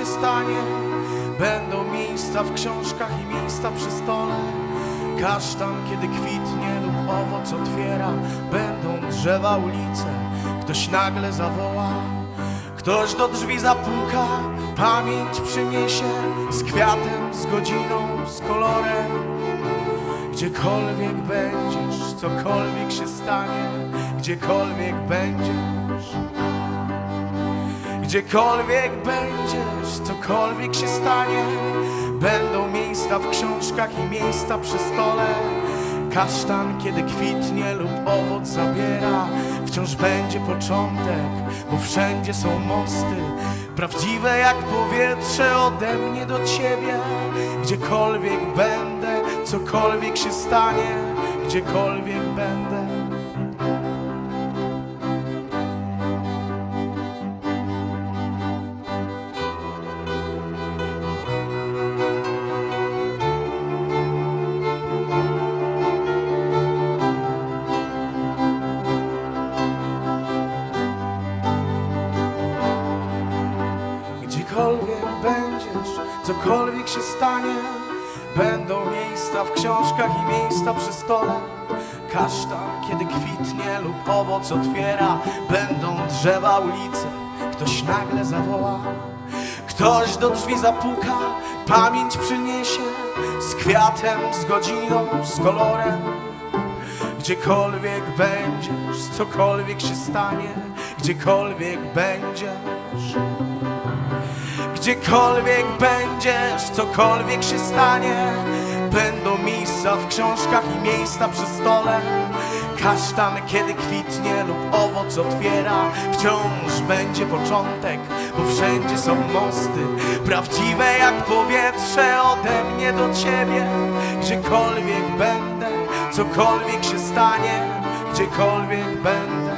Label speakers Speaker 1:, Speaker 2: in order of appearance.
Speaker 1: się stanie. Będą miejsca w książkach i miejsca przy stole. Kasztan, kiedy kwitnie lub owoc otwiera. Będą drzewa, ulice, ktoś nagle zawoła. Ktoś do drzwi zapuka, pamięć przyniesie z kwiatem, z godziną, z kolorem. Gdziekolwiek będziesz, cokolwiek się stanie, gdziekolwiek będziesz. Gdziekolwiek będziesz, cokolwiek się stanie, będą miejsca w książkach i miejsca przy stole. Kasztan, kiedy kwitnie lub owoc zabiera, wciąż będzie początek, bo wszędzie są mosty, prawdziwe jak powietrze ode mnie do ciebie. Gdziekolwiek będę, cokolwiek się stanie, gdziekolwiek będę. Cokolwiek się stanie, będą miejsca w książkach i miejsca przy stole. Kasztan, kiedy kwitnie lub owoc otwiera, będą drzewa, ulice, ktoś nagle zawoła. Ktoś do drzwi zapuka, pamięć przyniesie z kwiatem, z godziną, z kolorem. Gdziekolwiek będziesz, cokolwiek się stanie, gdziekolwiek będziesz. Gdziekolwiek będziesz, cokolwiek się stanie, będą miejsca w książkach i miejsca przy stole. Kasztan, kiedy kwitnie lub owoc otwiera, wciąż będzie początek, bo wszędzie są mosty, prawdziwe jak powietrze ode mnie do ciebie. Gdziekolwiek będę, cokolwiek się stanie, gdziekolwiek będę.